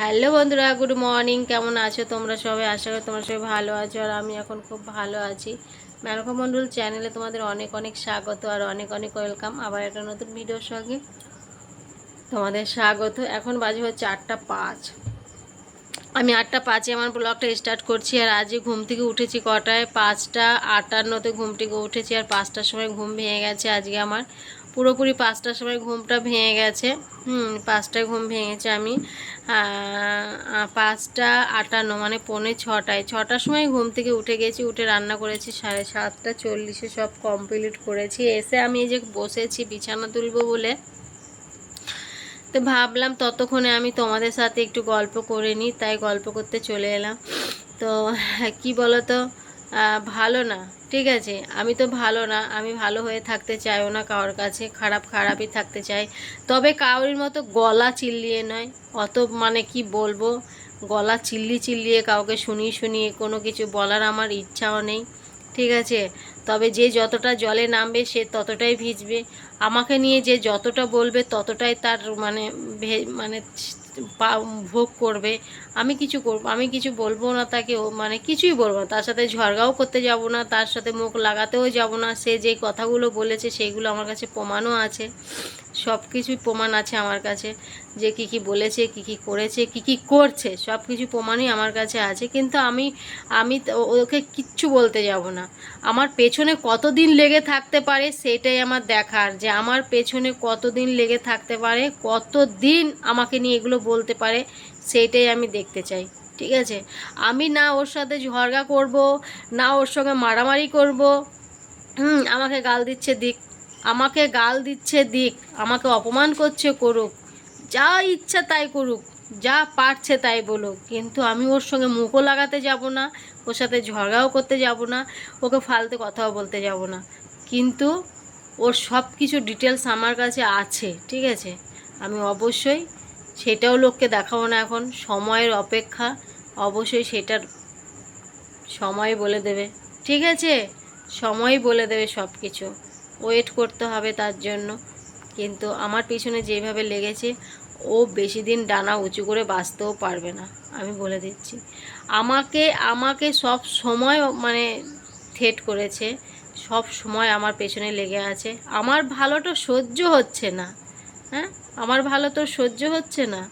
Hello বন্ধুরা, good morning. কেমন আছো তোমরা সবাই? আশা করি তোমরা সবাই ভালো আছো আর আমি এখন খুব ভালো আছি। মেনকা মণ্ডল চ্যানেলে তোমাদের অনেক অনেক স্বাগত আর অনেক অনেক ওয়েলকাম। আবার একটা নতুন ভিডিওর সঙ্গে তোমাদের স্বাগত। এখন বাজে হচ্ছে আটটা পাঁচ। আমি আটটা পাঁচে আমার ব্লগটা স্টার্ট করছি আর আজই ঘুম থেকে উঠেছি কটায়? পাঁচটা আটান্নতে ঘুম থেকে উঠেছি আর পাঁচটার সময় ঘুম ভেঙে গেছে আজকে আমার। পুরোপুরি পাঁচটার সময় ঘুমটা ভেঙে গেছে। হুম পাঁচটায় ঘুম ভেঙেছে আমি। পাঁচটা আটান্ন মানে পৌনে ছটায়। ছটার সময় ঘুম থেকে উঠে গেছি উঠে রান্না করেছি সাড়ে সাতটা চল্লিশে সব কমপ্লিট করেছি। এসে আমি এই যে বসেছি বিছানা তুলবো বলে তো ভাবলাম ততক্ষণে আমি তোমাদের সাথে একটু গল্প করে নিই তাই গল্প করতে চলে এলাম। তো কি বলো তো আহ, ভালো না। ঠিক আছে, আমি তো ভালো না, আমি ভালো হয়ে থাকতে চাইও না কারোর কাছে, খারাপ খারাপই থাকতে চাই। তবে কাউরির মতো গলা চিল্লিয়ে নয়, অত মানে কি বলব? গলা চিল্লি চিল্লিয়ে কাউকে শুনিয়ে শুনিয়ে কোনো কিছু বলার আমার ইচ্ছাও নেই। ঠিক আছে, তবে যে যতটা জলে নামবে সে ততটাই ভিজবে। আমাকে নিয়ে যে যতটা বলবে ততটাই তার মানে মানে ভোগ করবে, আমি কিছু করব, আমি কিছু বলব না তাকে মানে কিছুই বলব না। তার সাথে ঝড়গাও করতে যাব না, তার সাথে মুখ লাগাতেও যাব না, সে যে কথাগুলো বলেছে সেইগুলো আমার কাছে প্রমাণও আছে। সব কিছুই প্রমাণ আছে আমার কাছে, যে কি কি বলেছে, কি কি করেছে, কি কি করছে সব কিছু প্রমাণই আমার কাছে আছে। কিন্তু আমি আমি ওকে কিচ্ছু বলতে যাব না। আমার পেছনে কতদিন লেগে থাকতে পারে সেটাই আমার দেখার, যে আমার পেছনে কতদিন লেগে থাকতে পারে, কতদিন আমাকে নিয়ে এগুলো বলতে পারে, সেইটাই আমি দেখতে চাই, ঠিক আছে? আমি না ওর সাথে ঝগড়া করব, না ওর সঙ্গে মারামারি করব আমাকে গাল দিচ্ছে দিক আমাকে গাল দিচ্ছে, দিক। আমাকে অপমান করছে, করুক। যা ইচ্ছা তাই করুক, যা পারছে তাই বলুক। কিন্তু আমি ওর সঙ্গে মুখও লাগাতে যাব না, ওর সাথে ঝগড়াও করতে যাব না, ওকে ফালতু কথাও বলতে যাব না। কিন্তু ওর সব কিছু ডিটেলস আমার কাছে আছে, ঠিক আছে? আমি অবশ্যই সেটাও লোককে দেখাবো না এখন, সময়ের অপেক্ষা। অবশ্যই সেটার সময় বলে দেবে, ঠিক আছে? সময় বলে দেবে সব কিছু ওয়েট করতে হবে তার জন্য। কিন্তু আমার পিছনে যেভাবে লেগেছে, ও বেশি দিন ডানা উঁচু করে বাঁচতেও পারবে না, আমি বলে দিচ্ছি। আমাকে আমাকে সব সময় মানে থেট করেছে, সব সময় আমার পেছনে লেগে আছে। আমার ভালোটা সহ্য হচ্ছে না হ্যাঁ? আমার ভালো তো সহ্য হচ্ছে না।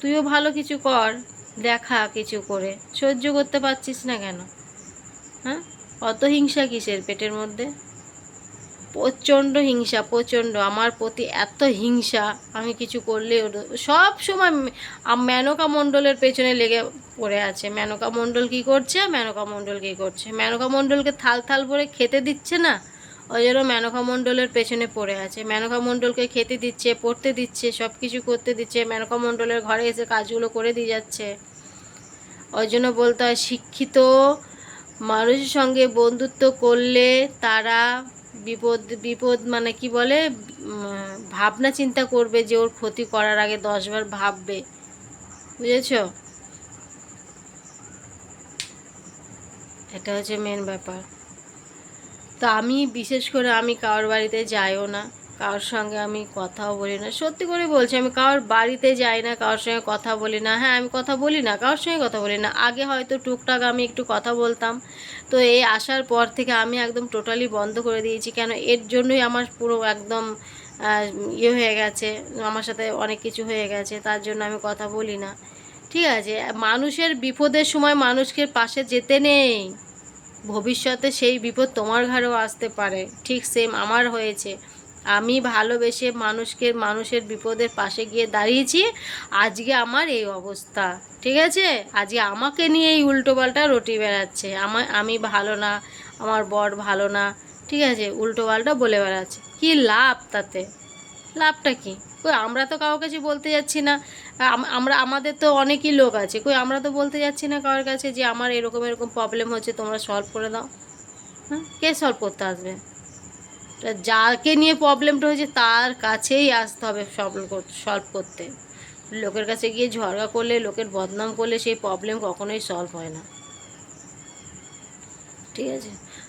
তুইও ভালো কিছু কর, দেখা কিছু করে। সহ্য করতে পারছিস না কেন হ্যাঁ? অত হিংসা কিসের পেটের মধ্যে? প্রচণ্ড হিংসা, প্রচণ্ড। আমার প্রতি এত হিংসা, আমি কিছু করলে সব সময় মেনকা মণ্ডলের পেছনে লেগে পড়ে আছে। মেনকা মণ্ডল কি করছে? মেনকা মণ্ডল কি করছে? মেনকা মণ্ডলকে থাল থাল ভরে খেতে দিচ্ছে না? ওই জন্য মেনকা মণ্ডলের পেছনে পড়ে আছে। মেনকা মণ্ডলকে খেতে দিচ্ছে, পড়তে দিচ্ছে, সব কিছু করতে দিচ্ছে। মেনকা মণ্ডলের ঘরে এসে কাজগুলো করে দিয়ে যাচ্ছে। ওই জন্য বলতে হয়, শিক্ষিত মানুষের সঙ্গে বন্ধুত্ব করলে তারা বিপদ বিপদ মানে কি বলে? ভাবনা চিন্তা করবে যে ওর ক্ষতি করার আগে দশবার ভাববে। বুঝেছ? এটা হচ্ছে মেন ব্যাপার। তো আমি, বিশেষ করে আমি কারোর বাড়িতে যাইও না। কারোর সঙ্গে আমি কথাও বলি না। সত্যি করে বলছি, আমি কারোর বাড়িতে যাই না, কারোর সঙ্গে কথা বলি না। হ্যাঁ আমি কথা বলি না, কারোর সঙ্গে কথা বলি না। আগে হয়তো টুকটাক আমি একটু কথা বলতাম। তো এই আসার পর থেকে আমি একদম টোটালি বন্ধ করে দিয়েছি। কেন? এর জন্যই আমার পুরো একদম ইয়ে হয়ে গেছে, আমার সাথে অনেক কিছু হয়ে গেছে, তার জন্য আমি কথা বলি না। ঠিক আছে? মানুষের বিপদের সময় মানুষকে পাশে যেতে নেই। ভবিষ্যতে সেই বিপদ তোমার ঘরেও আসতে পারে। ঠিক সেম আমার হয়েছে। আমি ভালোবেসে মানুষকে, মানুষের বিপদের পাশে গিয়ে দাঁড়িয়েছি। আজকে আমার এই অবস্থা, ঠিক আছে? আজকে আমাকে নিয়ে এই উল্টোপাল্টা রটি বেড়াচ্ছে। আমার আমি ভালো না, আমার বর ভালো না, ঠিক আছে? উল্টোপাল্টা বলে বেড়াচ্ছে। কি লাভ তাতে? লাভটা কি? কই, আমরা তো কারোর কাছে বলতে যাচ্ছি না। আমরা, আমাদের তো অনেকই লোক আছে। কই, আমরা তো বলতে যাচ্ছি না কারোর কাছে যে আমার এরকম এরকম প্রবলেম হচ্ছে, তোমরা সলভ করে দাও। হ্যাঁ? কে সলভ করতে আসবে? যাকে নিয়ে প্রবলেমটা হয়েছে, তার কাছেই আসতে হবে সলভ সলভ করতে। লোকের কাছে গিয়ে ঝগড়া করলে, লোকের বদনাম করলে সেই প্রবলেম কখনোই সলভ হয় না। ঠিক আছে?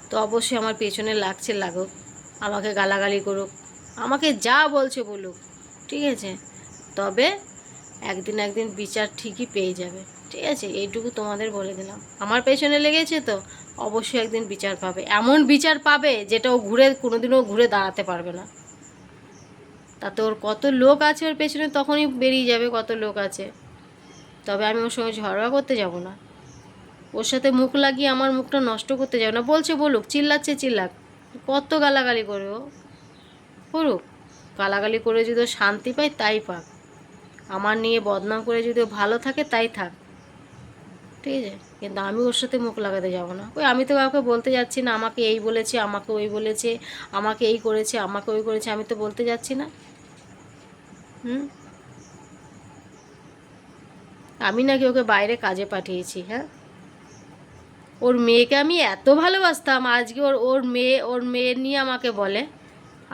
তো অবশ্যই আমার পেছনে লাগছে, লাগুক। আমাকে গালাগালি করুক। আমাকে যা বলছে বলুক। ঠিক আছে? তবে একদিন একদিন বিচার ঠিকই পেয়ে যাবে। ঠিক আছে? এইটুকু তোমাদের বলে দিলাম। আমার পেছনে লেগেছে তো? অবশ্যই একদিন বিচার পাবে। এমন বিচার পাবে যেটা ও ঘুরে, কোনোদিনও ঘুরে দাঁড়াতে পারবে না। তাতে ওর কত লোক আছে ওর পেছনে তখনই বেরিয়ে যাবে কত লোক আছে। তবে আমি ওর সঙ্গে ঝগড়া করতে যাব না। ওর সাথে মুখ লাগিয়ে আমার মুখটা নষ্ট করতে যাব না। বলছে, বলুক, চিল্লাচ্ছে, চিল্লাক। কত গালাগালি করবে ও। করুক গালাগালি করে যদি শান্তি পায়, তাই পাক। আমার নিয়ে বদনাম করে যদি ভালো থাকে, তাই থাক। ঠিক আছে? কিন্তু আমি ওর সাথে মুখ লাগাতে যাব না। ওই আমি তো কাউকে বলতে যাচ্ছি না, আমাকে এই বলেছে, আমাকে ওই বলেছে, আমাকে এই করেছে, আমাকে ওই করেছে, আমি তো বলতে যাচ্ছি না। হুম? আমি নাকি ওকে বাইরে কাজে পাঠিয়েছি হ্যাঁ? ওর মেয়েকে আমি এত ভালোবাসতাম, আজকে ওর ওর মেয়ে ওর মেয়ে নিয়ে আমাকে বলে,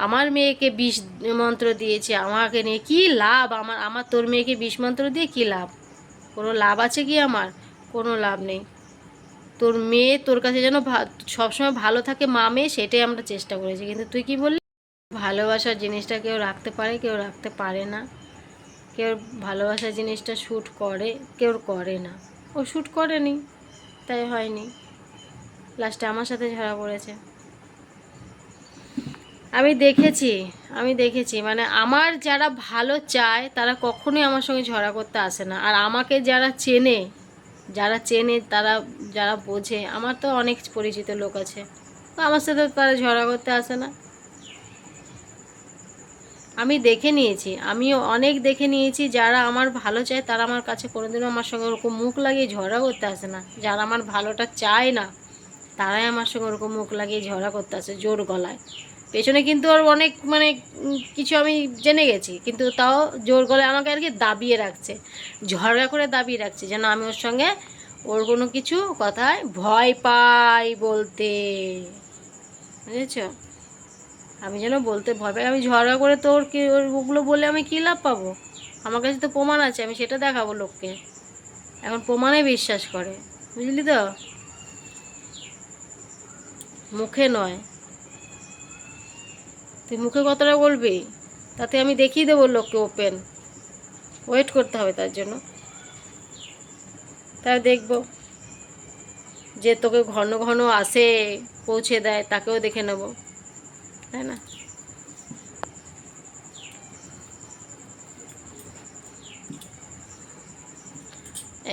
আমার মেয়েকে বিষ মন্ত্র দিয়েছে, আমাকে নিয়ে কি লাভ? আমার আমার তোর মেয়েকে বিষ মন্ত্র দিয়ে কি লাভ? কোনো লাভ আছে কি আমার? কোনো লাভ নেই। তোর মেয়ে তোর কাছে যেন সবসময় ভালো থাকে মা মেয়ে, সেটাই আমরা চেষ্টা করেছি। কিন্তু তুই কি বললি? ভালোবাসার জিনিসটা কেউ রাখতে পারে, কেউ রাখতে পারে না। কেউ ভালোবাসার জিনিসটা শ্যুট করে, কেউ করে না। ও শ্যুট করেনি, তাই হয়নি। লাস্টে আমার সাথে ঝরা পড়েছে। আমি দেখেছি আমি দেখেছি। মানে আমার যারা ভালো চায়, তারা কখনোই আমার সঙ্গে ঝরা করতে আসে না। আর আমাকে যারা চেনে যারা চেনে, তারা, যারা বোঝে, আমার তো অনেক পরিচিত লোক আছে। তো আমার সাথে তারা ঝগড়া করতে আসে না। আমি দেখে নিয়েছি, আমিও অনেক দেখে নিয়েছি, যারা আমার ভালো চায়, তারা আমার কাছে কোনোদিনও আমার সঙ্গে ওরকম মুখ লাগিয়ে ঝগড়া করতে আসে না। যারা আমার ভালোটা চায় না, তারাই আমার সঙ্গে ওরকম মুখ লাগিয়ে ঝগড়া করতে আসে, জোর গলায়। পেছনে কিন্তু ওর অনেক মানে কিছু আমি জেনে গেছি, কিন্তু তাও জোর করে আমাকে আর কি দাবিয়ে রাখছে ঝগড়া করে দাবিয়ে রাখছে, যেন আমি ওর সঙ্গে ওর কোনো কিছু কথায় ভয় পাই বলতে। বুঝেছ? আমি যেন বলতে ভয় পাই, আমি ঝগড়া করে তো ওর কি, ওর ওগুলো বলে আমি কী লাভ পাবো? আমার কাছে তো প্রমাণ আছে, আমি সেটা দেখাবো লোককে। এখন প্রমাণে বিশ্বাস করে, বুঝলি তো? মুখে নয়। তুই মুখে কথাটা বলবি? তাতে আমি দেখিয়ে দেবো লোককে ওপেন ওয়েট করতে হবে তার জন্য। তাই দেখব। যে তোকে ঘন ঘন আসে, পৌঁছে দেয়, তাকেও দেখে নেব। তাই না?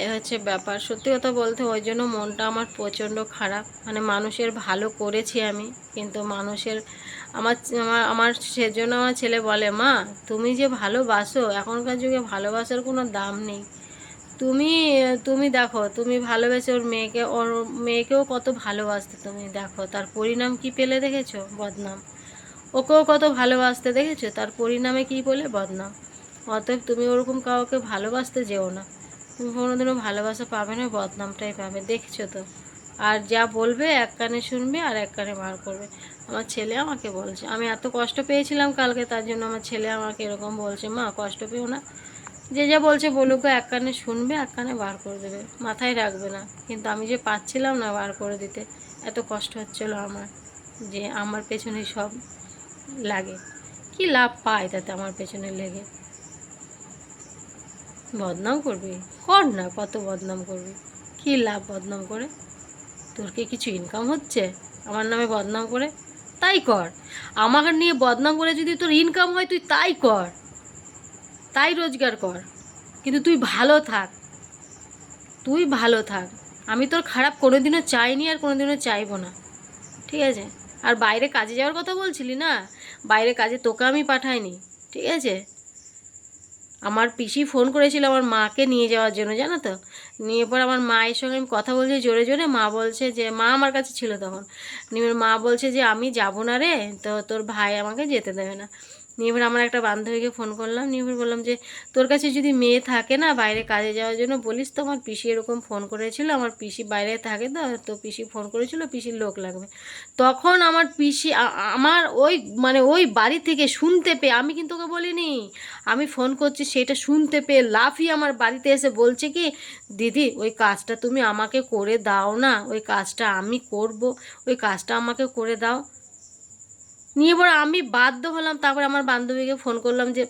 এই হচ্ছে ব্যাপার। সত্যি কথা বলতে ওই জন্য মনটা আমার প্রচণ্ড খারাপ। মানে মানুষের ভালো করেছি আমি, কিন্তু মানুষের আমার আমার আমার সেজন্য আমার ছেলে বলে, মা, তুমি যে ভালোবাসো, এখনকার যুগে ভালোবাসার কোনো দাম নেই। তুমি তুমি দেখো, তুমি ভালোবেসে ওর মেয়েকে, ওর মেয়েকেও কত ভালোবাসতে তুমি দেখো। তার পরিণাম কি পেলে দেখেছ? বদনাম। ওকেও কত ভালোবাসতে দেখেছ? তার পরিণামে কি বলে বদনাম? অতএব তুমি ওরকম কাউকে ভালোবাসতে যেও না। তুমি কোনোদিনও ভালোবাসা পাবে না, বদনামটাই পাবে। দেখছ তো? আর যা বলবে, এক কানে শুনবে আর এক কানে বার করবে। আমার ছেলে আমাকে বলছে, আমি এত কষ্ট পেয়েছিলাম কালকে, তার জন্য আমার ছেলে আমাকে এরকম বলছে, মা, কষ্ট পেও না। যে যা বলছে বলুক, এক কানে শুনবে, এক কানে বার করে দেবে। মাথায় রাখবে না। কিন্তু আমি যে পাচ্ছিলাম না বার করে দিতে, এত কষ্ট হচ্ছিল আমার, যে আমার পেছনে সব লাগে। কি লাভ পায় তাতে আমার পেছনে লেগে? বদনাম করবি? কর না কত বদনাম করবি। কি লাভ বদনাম করে? তোর কি কিছু ইনকাম হচ্ছে? আমার নামে বদনাম করে? তাই কর। আমাকে নিয়ে বদনাম করে যদি তোর ইনকাম হয়, তুই তাই কর। তাই রোজগার কর। কিন্তু তুই ভালো থাক। তুই ভালো থাক। আমি তোর খারাপ কোনোদিনও চাইনি আর কোনোদিনও চাইব না। ঠিক আছে? আর বাইরে কাজে যাওয়ার কথা বলছিলি না? বাইরে কাজে তোকে আমি পাঠাইনি। ঠিক আছে? আমার পিসি ফোন করেছিল আমার মাকে নিয়ে যাওয়ার জন্য, জানো তো? নিয়ে পর আমার মায়ের সঙ্গে আমি কথা বলছি জোরে জোরে, মা বলছে যে, মা আমার কাছে ছিল তখন। নিয়ে মা বলছে যে, আমি যাব না রে, তো তোর ভাই আমাকে যেতে দেবে না। নিয়ে এবার আমার একটা বান্ধবীকে ফোন করলাম নিয়ে এবার বললাম যে, তোর কাছে যদি মেয়ে থাকে না বাইরে কাজে যাওয়ার জন্য, বলিস তো আমার পিসি এরকম ফোন করেছিল, আমার পিসি বাইরে থাকে তো তো পিসি ফোন করেছিল, পিসির লোক লাগবে। তখন আমার পিসি আমার ওই মানে ওই বাড়ি থেকে শুনতে পেয়ে, আমি কিন্তু ওকে বলিনি, আমি ফোন করছি, সেটা শুনতে পেয়ে লাফিয়ে আমার বাড়িতে এসে বলছে কি, দিদি, ওই কাজটা তুমি আমাকে করে দাও না, ওই কাজটা আমি করব, ওই কাজটা আমাকে করে দাও। নিয়ে এবার আমি বাধ্য হলাম, তারপর আমার বান্ধবীকে ফোন করলাম যে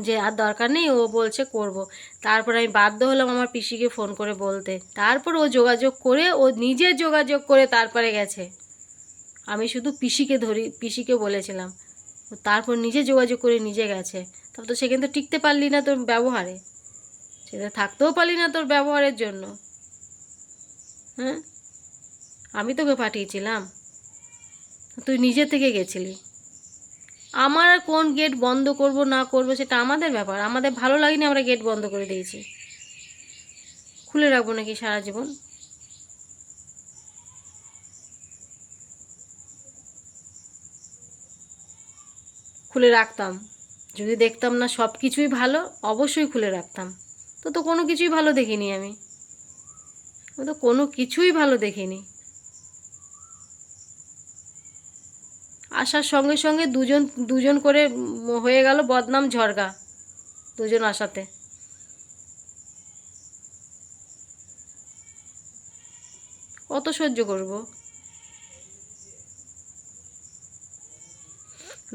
যে আর দরকার নেই, ও বলছে করব। তারপর আমি বাধ্য হলাম আমার পিসিকে ফোন করে বলতে। তারপর ও যোগাযোগ করে, ও নিজে যোগাযোগ করে তারপরে গেছে। আমি শুধু পিসিকে ধরি, পিসিকে বলেছিলাম। তারপর নিজে যোগাযোগ করে নিজে গেছে। তবে তো সেখানে তো টিকতে পারলি না তোর ব্যবহারে। সেটা থাকতেও পারলি না তোর ব্যবহারের জন্য। হ্যাঁ? আমি তোকে পাঠিয়েছিলাম। তুই নিজে থেকে গেছিলি। আমার কোন গেট বন্ধ করব, না করব, সেটা আমাদের ব্যাপার। আমাদের ভালো লাগেনি, আমরা গেট বন্ধ করে দিয়েছি। খুলে রাখব নাকি সারা জীবন? খুলে রাখতাম। যদি দেখতাম না সব কিছুই ভালো, অবশ্যই খুলে রাখতাম। তো তো কোনো কিছুই ভালো দেখিনি আমি। আমি তো কোনো কিছুই ভালো দেখিনি। আসার সঙ্গে সঙ্গে দুজন দুজন করে হয়ে গেল বদনাম ঝরগা দুজন আসাতে। কত সহ্য করব?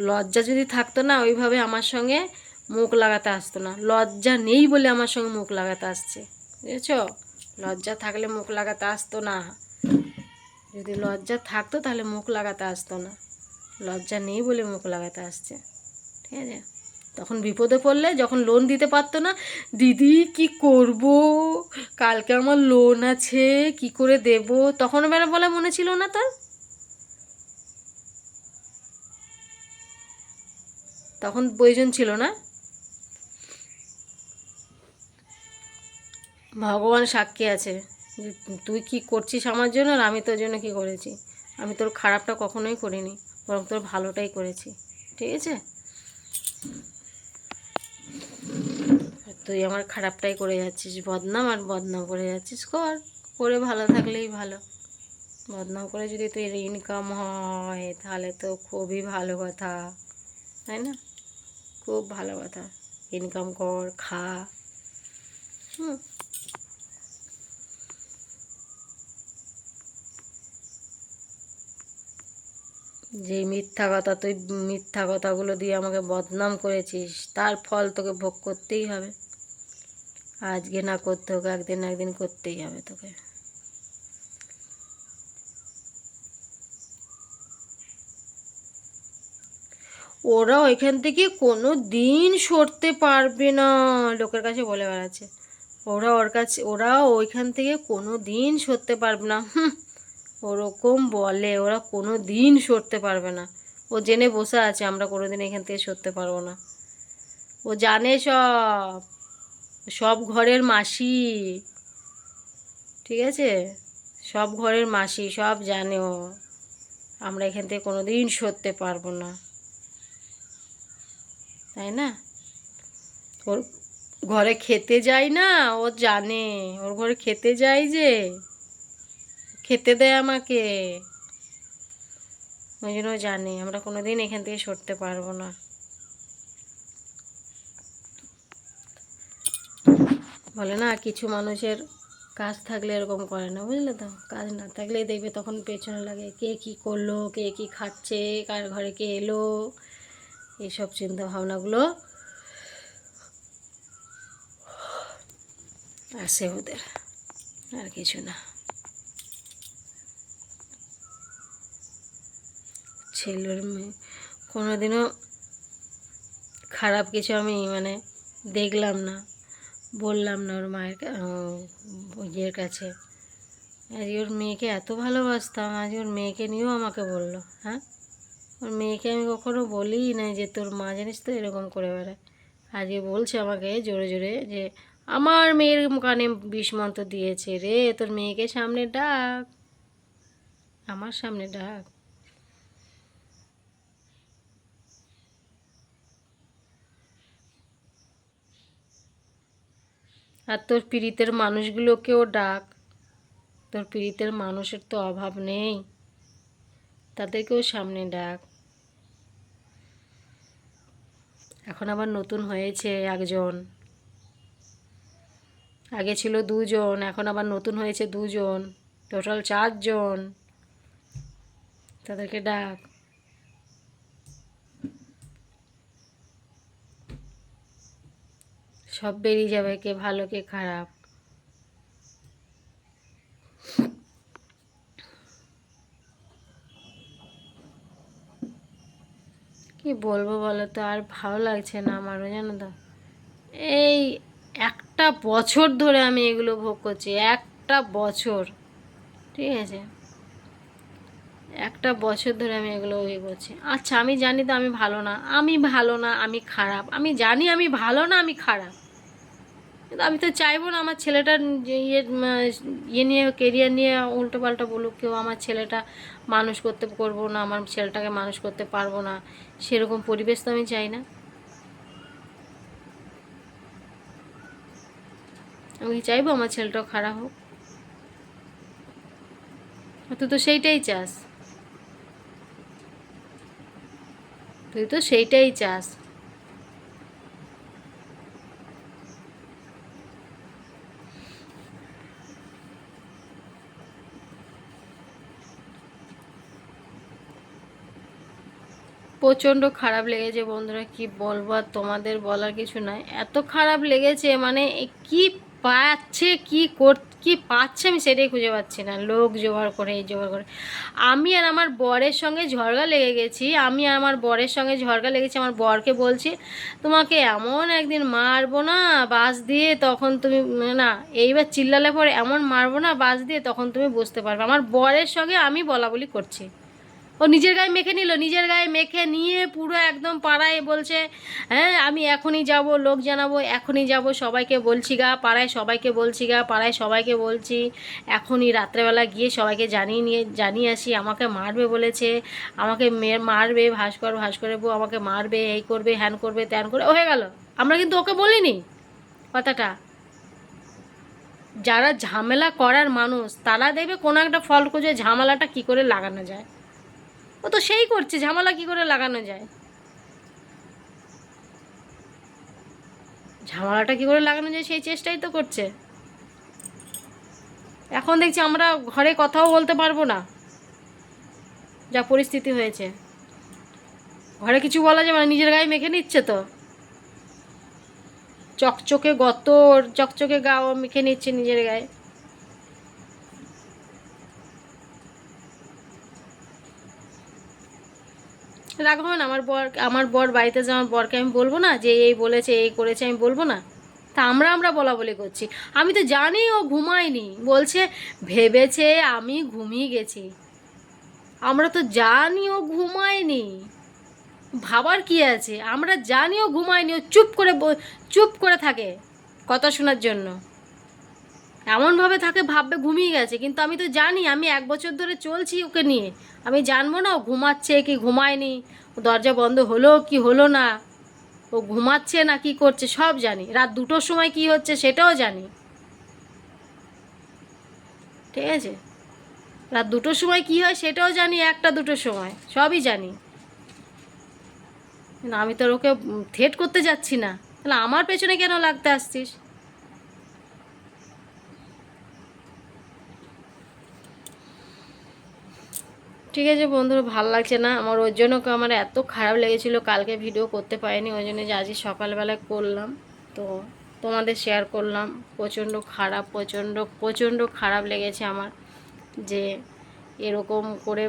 লজ্জা যদি থাকতো না, ওইভাবে আমার সঙ্গে মুখ লাগাতে আসতো না। লজ্জা নেই বলে আমার সঙ্গে মুখ লাগাতে আসছে। বুঝেছ? লজ্জা থাকলে মুখ লাগাতে আসতো না। যদি লজ্জা থাকতো তাহলে মুখ লাগাতে আসতো না। লজ্জা নেই বলে মুখ লাগাতে আসছে। ঠিক আছে? তখন বিপদে পড়লে যখন লোন দিতে পারতো না, দিদি, কি করব? কালকে আমার লোন আছে, কি করে দেব? তখন বেলা বলে মনে ছিল না তার। তখন প্রয়োজন ছিল না। ভগবান সাক্ষী আছে তুই কি করছিস আমার জন্য আর আমি তোর জন্য কি করেছি? আমি তোর খারাপটা কখনোই করিনি। বরং তোর ভালোটাই করেছি। ঠিক আছে? তুই আমার খারাপটাই করে যাচ্ছিস। বদনাম আর বদনাম করে যাচ্ছিস। কর, করে ভালো থাকলেই ভালো। বদনাম করে যদি তুই ইনকাম হয়, তাহলে তো খুবই ভালো কথা। তাই না? খুব ভালো কথা। ইনকাম কর, খা। হুম। যে মিথ্যা কথা, তুই মিথ্যা কথাগুলো দিয়ে আমাকে বদনাম করেছিস, তার ফল তোকে ভোগ করতেই হবে। আজকে না করতে হোক, একদিন একদিন করতেই হবে তোকে। ওরা ওইখান থেকে কোনো দিন সরতে পারবে না, লোকের কাছে বলে বেড়াচ্ছে। ওরা ওর কাছে, ওরা ওইখান থেকে কোনো দিন সরতে পারবে না। হুম। ওরকম বলে, ওরা কোনো দিন সরতে পারবে না। ও জেনে বসে আছে, আমরা কোনো দিন এখান থেকে সরতে পারব না। ও জানে সব। সব ঘরের মাসি। ঠিক আছে? সব ঘরের মাসি, সব জানে ও। আমরা এখান থেকে কোনো দিন সরতে পারব না। তাই না? ওর ঘরে খেতে যায় না, ও জানে। ওর ঘরে খেতে যায় যে। খেতে দেয় আমাকে। ওই জন্য জানি, আমরা কোনো দিন এখান থেকে সরতে পারব না। বলে না, কিছু মানুষের কাজ থাকলে এরকম করে না, বুঝলে তো? কাজ না থাকলেই দেখবে তখন পেছনে লাগে কে কি করল, কে কি খাচ্ছে, কার ঘরে কে এলো, এইসব চিন্তা ভাবনাগুলো আসে ওদের। আর কিছু না। ছেলের মেয়ে। কোনোদিনও খারাপ কিছু আমি মানে দেখলাম না, বললাম না ওর মায়ের ইয়ের কাছে। আজ ওর মেয়েকে এত ভালোবাসতাম, আজ ওর মেয়েকে নিয়েও আমাকে বলল হ্যাঁ? ওর মেয়েকে আমি কখনো বলি না যে তোর মা জানিস তো এরকম করে বেড়ায়। আজকে বলছে আমাকে জোরে জোরে যে, আমার মেয়ের কানে বিষ মন্ত্র দিয়েছে রে, তোর মেয়েকে সামনে ডাক, আমার সামনে ডাক। আর তোর পীড়িতের মানুষগুলোকেও ডাক। তোর পীড়িতের মানুষের তো অভাব নেই। তাদেরকেও সামনে ডাক। এখন আবার নতুন হয়েছে একজন। আগে ছিল দুজন, এখন আবার নতুন হয়েছে দুজন টোটাল চারজন। তাদেরকে ডাক। সব বেরিয়ে যাবে, কে ভালো, কে খারাপ। কি বলব বলো তো আর ভালো লাগছে না আমারও, জানো তো। এই একটা বছর ধরে আমি এগুলো ভোগ করছি, একটা বছর। ঠিক আছে? একটা বছর ধরে আমি এগুলো ইয়ে করছি। আচ্ছা আমি জানি তো আমি ভালো না, আমি ভালো না, আমি খারাপ। আমি জানি আমি ভালো না, আমি খারাপ। কিন্তু আমি তো চাইব না আমার ছেলেটার ইয়ে ইয়ে নিয়ে কেরিয়ার নিয়ে উল্টো পাল্টা বলুক, কেউ আমার ছেলেটা মানুষ করতে করব না, আমার ছেলেটাকে মানুষ করতে পারব না, সেরকম পরিবেশ তো আমি চাই না। আমি চাইব আমার ছেলেটাও খারাপ হোক। তুই তো সেইটাই চাস। তুই তো সেইটাই চাস। প্রচণ্ড খারাপ লেগেছে বন্ধুরা, কি বলব আর তোমাদের বলার কিছু নাই। এত খারাপ লেগেছে মানে কি পাচ্ছে, কি কর, কি পাচ্ছে আমি সেটাই খুঁজে পাচ্ছি না। লোক জোগাড় করে, এই জোগাড় করে। আমি আর আমার বরের সঙ্গে ঝড়গা লেগে গেছি, আমি আর আমার বরের সঙ্গে ঝড়গা লেগেছি, আমার বরকে বলছি, তোমাকে এমন একদিন মারবো না, বাস দিয়ে তখন তুমি না, এইবার চিল্লালে পরে এমন মারবো না, বাস দিয়ে তখন তুমি বুঝতে পারবে। আমার বরের সঙ্গে আমি বলা বলি করছি। ও নিজের গায়ে মেখে নিল, নিজের গায়ে মেখে নিয়ে পুরো একদম পাড়ায় বলছে হ্যাঁ আমি এখনই যাব, লোক জানাব, এখনই যাব, সবাইকে বলছি গা, পাড়ায় সবাইকে বলছি গা, পাড়ায় সবাইকে বলছি, এখনই রাত্রেবেলা গিয়ে সবাইকে জানিয়ে নিয়ে, জানিয়ে আসি, আমাকে মারবে বলেছে, আমাকে মারবে, ভাস্কর ভাস্করের বউ আমাকে মারবে, এই করবে, হ্যান করবে, ত্যান করে হয়ে গেল। আমরা কিন্তু ওকে বলিনি কথাটা। যারা ঝামেলা করার মানুষ, তারা দেখবে কোনো একটা ফল খুঁজে ঝামেলাটা কি করে লাগানো যায়। ও তো সেই করছে, ঝামেলা কি করে লাগানো যায়? ঝামেলাটা কি করে লাগানো যায় সেই চেষ্টাই তো করছে। এখন দেখছি আমরা ঘরে কথাও বলতে পারব না, যা পরিস্থিতি হয়েছে। ঘরে কিছু বলা যাবে না, নিজের গায়ে মেখে নিচ্ছে তো। চকচকে গত চকচকে গাও মেখে নিচ্ছে নিজের গায়ে। রাগ হবে আমার বর আমার বর বাড়িতে যে আমার বরকে আমি বলব না যে এই বলেছে, এই করেছে, আমি বলব না। তা আমরা আমরা বলা বলি করছি। আমি তো জানি ও ঘুমায়নি। বলছে, ভেবেছে আমি ঘুমিয়ে গেছি। আমরা তো জানি ও ঘুমায়নি। ভাবার কি আছে? আমরা জানি ও ঘুমায়নি। ও চুপ করে চুপ করে থাকে কথা শোনার জন্য। এমনভাবে থাকে, ভাববে ঘুমিয়ে গেছে। কিন্তু আমি তো জানি, আমি এক বছর ধরে চলছি ওকে নিয়ে। আমি জানব না, ও ঘুমাচ্ছে কি ঘুমায়নি, দরজা বন্ধ হলো কি হলো না, ও ঘুমাচ্ছে না কি করছে সব জানি। রাত দুটোর সময় কি হচ্ছে সেটাও জানি। ঠিক আছে? রাত দুটোর সময় কি হয় সেটাও জানি, একটা দুটোর সময়, সবই জানি। আমি তো ওকে থেট করতে যাচ্ছি না। তাহলে আমার পেছনে কেন লাগতে আসছিস? ঠিক আছে বন্ধুরা, ভালো লাগছে না? আমার ওর জন্য আমার এত খারাপ লেগেছিল, কালকে ভিডিও করতে পারিনি, ওই জন্য যে আজকে সকালবেলায় করলাম। তো তোমাদের শেয়ার করলাম, প্রচণ্ড খারাপ, প্রচণ্ড প্রচণ্ড খারাপ লেগেছে আমার যে এরকম করে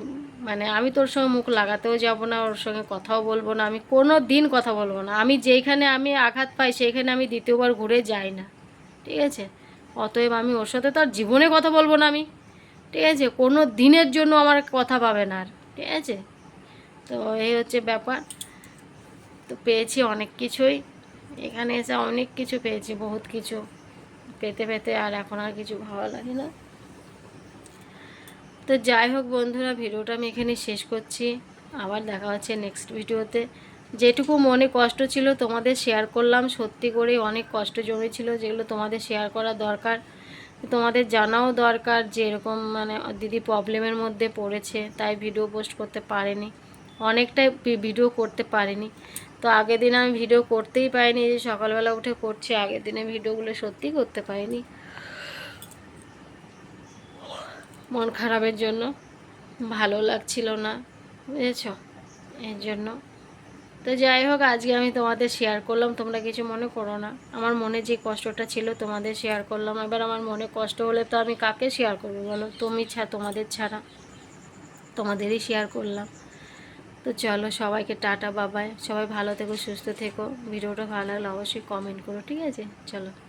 মানে আমি তোর সঙ্গে মুখ লাগাতেও যাব না, ওর সঙ্গে কথাও বলব না, আমি কোনো দিন কথা বলব না। আমি যেইখানে আমি আঘাত পাই, সেইখানে আমি দ্বিতীয়বার ঘুরে যাই না। ঠিক আছে? অতএব আমি ওর সাথে তো আর জীবনে কথা বলব না আমি। ঠিক আছে? কোনো দিনের জন্য আমার কথা পাবে না আর, ঠিক আছে? তো এই হচ্ছে ব্যাপার। তো পেয়েছি অনেক কিছুই। এখানে এসে অনেক কিছু পেয়েছি, বহুত কিছু। পেতে পেতে আর এখন আর কিছু ভালো লাগে না। তো যাই হোক বন্ধুরা, ভিডিওটা আমি এখানে শেষ করছি। আবার দেখা হচ্ছে নেক্সট ভিডিওতে। যেটুকু মনে কষ্ট ছিল তোমাদের শেয়ার করলাম। সত্যি করে অনেক কষ্ট জমেছিল যেগুলো তোমাদের শেয়ার করা দরকার। তোমাদের জানাও দরকার যে এরকম মানে দিদি প্রবলেমের মধ্যে পড়েছে, তাই ভিডিও পোস্ট করতে পারেনি। অনেকটাই ভিডিও করতে পারিনি। তো আগের দিন আমি ভিডিও করতেই পারিনি যে সকালবেলা উঠে করছি, আগের দিনে ভিডিওগুলো সত্যিই করতে পারিনি। মন খারাপের জন্য ভালো লাগছিল না, বুঝেছ? এর জন্য তো যাই হোক, আজকে আমি তোমাদের শেয়ার করলাম। তোমরা কিছু মনে করো না। আমার মনে যে কষ্টটা ছিল, তোমাদের শেয়ার করলাম। এবার আমার মনে কষ্ট হলে তো আমি কাকে শেয়ার করব বলো? তুমি ছা, তোমাদের ছাড়া। তোমাদেরই শেয়ার করলাম। তো চলো, সবাইকে টাটা বাবায় সবাই ভালো থেকো, সুস্থ থেকো। ভিডিওটা ভালো লাগলে অবশ্যই কমেন্ট করো, ঠিক আছে? চলো।